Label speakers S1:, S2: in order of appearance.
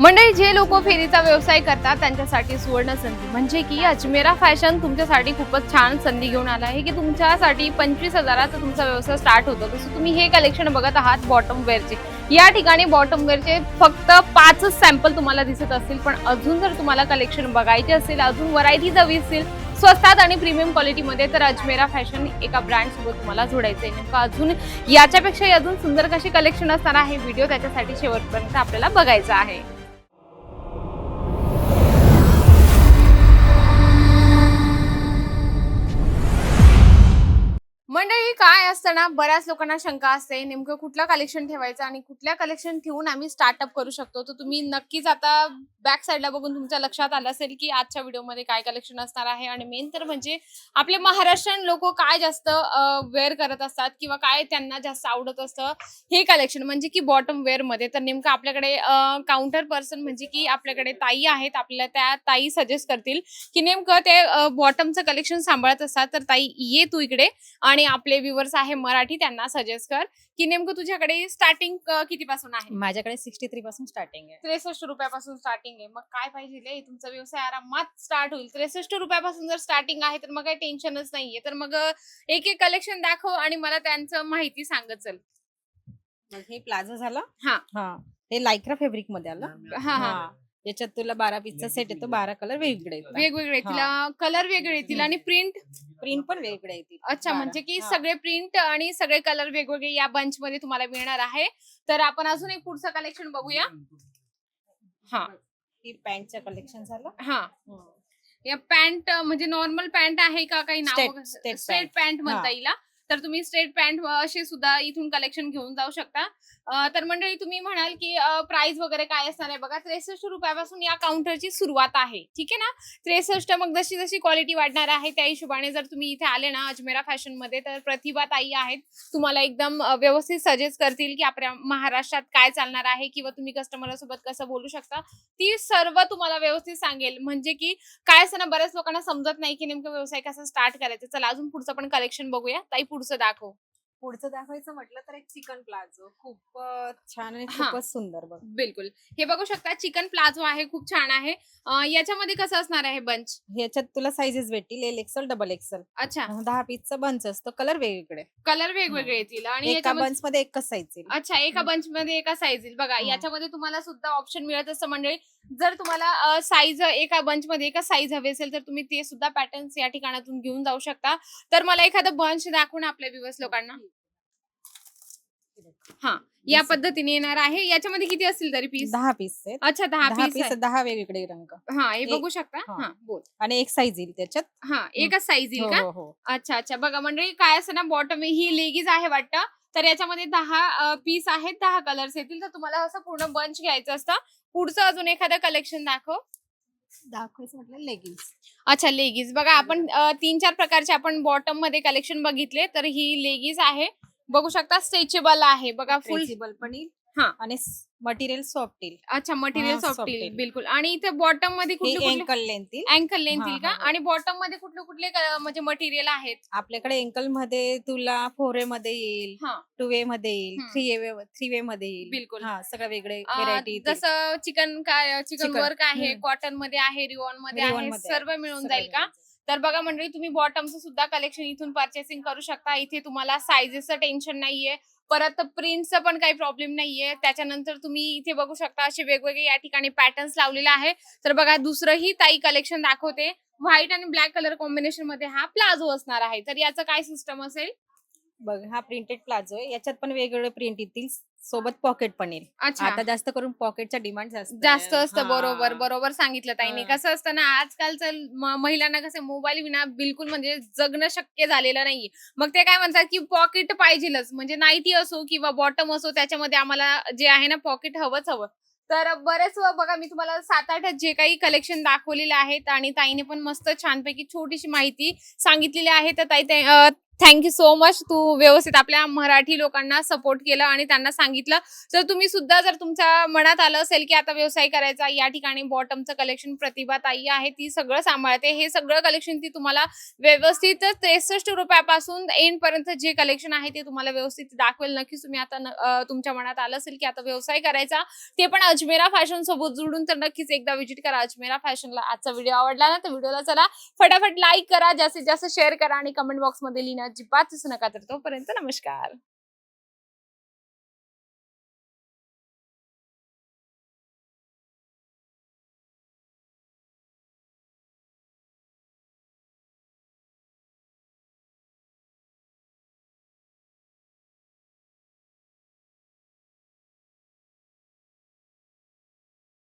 S1: मंडळी जे लोक फेरीचा व्यवसाय करतात त्यांच्यासाठी सुवर्ण संधी. म्हणजे की अजमेरा फॅशन तुमच्यासाठी खूपच छान संधी घेऊन आला आहे की तुमच्यासाठी पंचवीस हजाराचा तुमचा व्यवसाय स्टार्ट होतो. तसं तुम्ही हे कलेक्शन बघत आहात बॉटम वेअरचे या ठिकाणी बॉटम वेअरचे फक्त पाचच सॅम्पल तुम्हाला दिसत असतील पण अजून जर तुम्हाला कलेक्शन बघायचे असेल अजून व्हरायटीज हवी असतील स्वस्तात आणि प्रीमियम क्वालिटीमध्ये तर अजमेरा फॅशन एका ब्रँडसोबत तुम्हाला जोडायचं आहे नेमकं अजून याच्यापेक्षाही अजून सुंदर कशी कलेक्शन असणार आहे व्हिडिओ त्याच्यासाठी शेवटपर्यंत आपल्याला बघायचा आहे. असताना बऱ्याच लोकांना शंका असते नेमकं कुठलं कलेक्शन ठेवायचं आणि कुठल्या कलेक्शन ठेवून आम्ही स्टार्टअप करू शकतो? तर तुम्ही नक्कीच आता बॅक साईडला बघून तुमच्या लक्षात आलं असेल की आजच्या व्हिडिओमध्ये काय कलेक्शन असणार आहे आणि मेन तर म्हणजे आपले महाराष्ट्रीयन लोक काय जास्त वेअर करत असतात किंवा काय त्यांना जास्त आवडत असतं हे कलेक्शन म्हणजे की बॉटम वेअरमध्ये. तर नेमकं आपल्याकडे काउंटर पर्सन म्हणजे की आपल्याकडे ताई आहेत आपल्याला त्या ताई सजेस्ट करतील की नेमकं ते बॉटमचं कलेक्शन सांभाळत असतात. तर ताई ये तू इकडे आणि आपले व्ह्युअर्स आहे मराठी त्यांना सजेस्ट कर की नेमकं तुझ्याकडे स्टार्टिंग किती पासून आहे?
S2: माझ्याकडे सिक्स्टी थ्री पासून स्टार्टिंग आहे.
S1: त्रेसष्ट रुपयापासून स्टार्टिंग आहे. मग काय पाहिजे रे? तुमचा व्यवसाय आरामात स्टार्ट होईल. त्रेसष्ट रुपयापासून जर स्टार्टिंग आहे तर मग काही टेन्शनच नाहीये. तर मग एक एक कलेक्शन दाखव आणि मला त्यांचं माहिती सांगत चल.
S2: मग हे प्लाझो झाला?
S1: हा.
S2: हा. हे लायक्रा फॅब्रिकमध्ये आलं.
S1: हा हा.
S2: याच्यात तुला बारा पीसचा सेट येतो बारा कलर वेगळे येतात
S1: वेगवेगळे तिला कलर वेगळे येतील आणि प्रिंट
S2: प्रिंट पण वेगळे येतील.
S1: अच्छा. म्हणजे की
S2: हा.
S1: सगळे प्रिंट आणि सगळे कलर वेगवेगळे या बंच मध्ये तुम्हाला मिळणार आहे. तर आपण अजून एक पुढचं कलेक्शन बघूया. हा.
S2: ही पॅन्टचं कलेक्शन झालं.
S1: हा. या पॅन्ट म्हणजे नॉर्मल पॅन्ट आहे का काही नाव स्ट्रेट पॅन्ट म्हणता
S2: हा.
S1: येईल हा. तर तुम्ही स्ट्रेट पॅन्ट असे सुद्धा इथून कलेक्शन घेऊन जाऊ शकता. तर मंडळी तुम्ही म्हणाल की प्राइस वगैरे काय असणार आहे? बघा त्रेसष्ट रुपयापासून या काउंटरची सुरुवात आहे. ठीक आहे ना? त्रेसष्ट मग जशी जशी क्वालिटी वाढणार आहे त्या हिशोबाने जर तुम्ही इथे आले ना अजमेरा फॅशनमध्ये तर प्रतिभा ताई आहेत. तुम्हाला एकदम व्यवस्थित सजेस्ट करतील की आपल्या महाराष्ट्रात काय चालणार आहे किंवा तुम्ही कस्टमर सोबत कसं बोलू शकता. ती सर्व तुम्हाला व्यवस्थित सांगेल. म्हणजे की काय असताना बऱ्याच लोकांना समजत नाही की नेमकं व्यवसाय कसा स्टार्ट करायचा. चला अजून पुढचं पण कलेक्शन बघूया. ताई पुढचं दाखव.
S2: पुढचं दाखवायचं म्हटलं तर एक चिकन प्लाझो. खूप छान आणि
S1: हा.
S2: खूपच सुंदर बघ.
S1: बिलकुल. हे बघू शकता चिकन प्लाझो आहे खूप छान आहे. अं, याच्यामध्ये कसं असणार आहे बंच
S2: ह्याच्यात तुला साईजेस भेटतील एल एक्सल डबल एक्सल.
S1: अच्छा.
S2: दहा पीसचा बंच असतो कलर वेगवेगळे.
S1: कलर वेगवेगळे येतील आणि
S2: एका
S1: याच्यामध्ये
S2: बंच मध्ये एकच साईज येईल.
S1: अच्छा एका. बंच मध्ये एका साईज येईल. बघा
S2: हम्म.
S1: याच्यामध्ये तुम्हाला सुद्धा ऑप्शन मिळत असतं मंडळी जर तुम्हाला साईज एका बंच मध्ये एका साईज हवे असेल तर तुम्ही ते सुद्धा पॅटर्न्स या ठिकाणातून घेऊन जाऊ शकता. तर मला एखादं बंच दाखवून आपल्या दिवस लोकांना. हा या पद्धतीने येणार आहे. याच्यामध्ये किती असतील तरी पीस
S2: दहा पीस आहेत.
S1: अच्छा दहा
S2: दहा
S1: पीस
S2: पीस दहा वेगवेगळे रंग.
S1: हा हे
S2: एक-
S1: बघू शकता?
S2: हा.
S1: हा बोल.
S2: आणि एक साईज येईल त्याच्यात.
S1: हा एकच साईज येईल
S2: हो
S1: का?
S2: हो हो.
S1: अच्छा अच्छा. बघा मंडळी काय असं ना बॉटम ही लेगीज आहे वाटतं. तर याच्यामध्ये दहा पीस आहेत दहा कलर्स येतील. तर तुम्हाला असं पूर्ण बंच घ्यायचं असतं. पुढचं अजून एखादं कलेक्शन दाखव.
S2: दाखवायचं म्हटलं लेगिन्स
S1: अच्छा लेगीज बघा आपण तीन चार प्रकारचे आपण बॉटममध्ये कलेक्शन बघितले तर ही लेगीज आहे. बघू शकता स्ट्रेचेबल आहे. बघा फुल
S2: पण येईल.
S1: हा.
S2: आणि मटेरियल सॉफ्ट येईल
S1: अच्छा मटेरियल
S2: हा,
S1: सॉफ्ट
S2: soft
S1: येईल
S2: येईल.
S1: बिलकुल. आणि इथे बॉटममध्ये
S2: हे
S1: कुठले
S2: एंकल लेंथ येईल
S1: अँकल लेंथ
S2: हा,
S1: येईल का?
S2: हा, हा.
S1: आणि बॉटममध्ये कुठले कुठले क- म्हणजे मटेरियल आहेत?
S2: आपल्याकडे एंकलमध्ये तुला फोर वे मध्ये येईल
S1: हा.
S2: टू वे मध्ये येईल
S1: हम्म.
S2: थ्री वे थ्री वे मध्ये येईल.
S1: बिलकुल.
S2: हा सगळं वेगळे
S1: अ,
S2: व्हेरायटी
S1: जसं चिकन काय चिकन
S2: Chicken.
S1: वर्क आहे
S2: हम्म.
S1: कॉटनमध्ये आहे रिओनमध्ये
S2: Ribbon
S1: आहे
S2: मध्ये
S1: सर्व मिळून जाईल का? तर बघा मंडळी तुम्ही बॉटमचं सुद्धा कलेक्शन इथून परचेसिंग करू शकता. इथे तुम्हाला साईजेसचं टेन्शन नाहीये. परत प्रिंटचा पण काही प्रॉब्लेम नाहीये. त्याच्यानंतर तुम्ही इथे बघू शकता असे वेगवेगळे या ठिकाणी पॅटर्न्स लावलेले आहे. तर बघा दुसरंही ताई कलेक्शन दाखवते. व्हाईट आणि ब्लॅक कलर कॉम्बिनेशनमध्ये हा प्लाझो असणार आहे. तर याचं काय सिस्टम असेल?
S2: बघ हा प्रिंटेड प्लाझो आहे. याच्यात पण वेगवेगळे प्रिंट येतील. सोबत पॉकेट पण येईल.
S1: अच्छा.
S2: आता जास्त करून पॉकेटचा डिमांड जास्त.
S1: असतं. बरोबर बरोबर सांगितलं ताईने. कसं असतं ना आजकालचं महिलांना कसं मोबाईल विना बिलकुल म्हणजे जगणं शक्य झालेलं नाहीये. मग ते काय म्हणतात की पॉकेट पाहिजेलच. म्हणजे नाईटी असो किंवा बॉटम असो त्याच्यामध्ये आम्हाला जे आहे ना पॉकेट हवंच हवं. तर बरेच बघा मी तुम्हाला सात आठ जे काही कलेक्शन दाखवलेले आहेत आणि ताईने पण मस्त छानपैकी छोटीशी माहिती सांगितलेली आहे. तर ताई थँक्यू सो मच तू व्यवस्थित आपल्या मराठी लोकांना सपोर्ट केलं आणि त्यांना सांगितलं. तर तुम्ही सुद्धा जर तुमच्या मनात आलं असेल की आता व्यवसाय करायचा या ठिकाणी बॉटमचं कलेक्शन प्रतिभा ताई आहे ती सगळं सांभाळते. हे सगळं कलेक्शन ती तुम्हाला व्यवस्थित त्रेसष्ट रुपयापासून एंड पर्यंत जे कलेक्शन आहे ते तुम्हाला व्यवस्थित दाखवेल. नक्कीच तुम्ही आता न- तुमच्या मनात आलं असेल की आता व्यवसाय करायचा ते पण अजमेरा फॅशन सोबत जोडून तर नक्कीच एकदा व्हिजिट करा. अजमेरा फॅशनला आजचा व्हिडिओ आवडला ना तर व्हिडिओला चला. फटाफट लाईक करा जास्तीत जास्त शेअर करा आणि कमेंट बॉक्समध्ये लिहिणं अजिबात नका तर तोपर्यंत नमस्कार.